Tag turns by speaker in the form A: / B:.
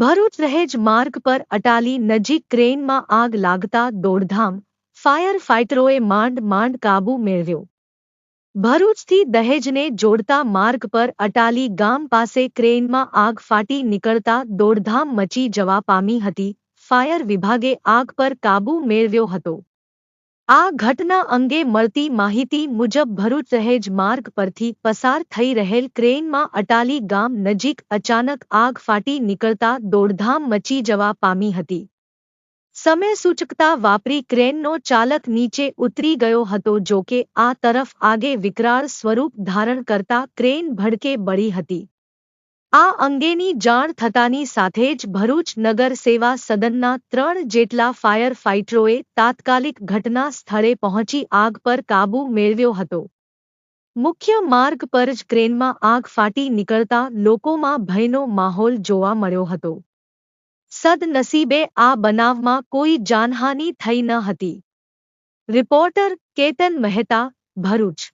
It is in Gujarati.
A: ભરૂચ દહેજ માર્ગ પર અટાલી નજીક ક્રેનમાં આગ લાગતા દોડધામ ફાયર ફાઇટરોએ માંડ માંડ કાબુ મેળવ્યો. ભરૂચથી દહેજને જોડતા માર્ગ પર અટાલી ગામ પાસે ક્રેનમાં આગ ફાટી નીકળતા દોડધામ મચી જવા પામી હતી. ફાયર વિભાગે આગ પર કાબુ મેળવ્યો હતો. આ ઘટના અંગે મળતી માહિતી મુજબ ભરૂચ દહેજ માર્ગ પરથી પસાર થઈ રહેલ ક્રેનમાં અટાલી ગામ નજીક અચાનક આગ ફાટી નીકળતા દોડધામ મચી જવા પામી હતી. સમય સૂચકતા વાપરી ક્રેનનો ચાલક નીચે ઉતરી ગયો હતો જો કે આ તરફ આગે વિકરાળ સ્વરૂપ ધારણ કરતા ક્રેન ભડકે બળી હતી. આ અંગેની જાણ થતાની સાથે જ ભરૂચ નગર સેવા સદનના ત્રણ જેટલા ફાયર ફાઇટરોએ તાત્કાલિક ઘટના સ્થળે પહોંચી આગ પર કાબૂ મેળવ્યો હતો. મુખ્ય માર્ગ પર જ ક્રેનમાં આગ ફાટી નીકળતા લોકોમાં ભયનો માહોલ જોવા મળ્યો હતો. સદનસીબે આ બનાવમાં કોઈ જાનહાનિ થઈ ન હતી. રિપોર્ટર કેતન મહેતા, ભરૂચ.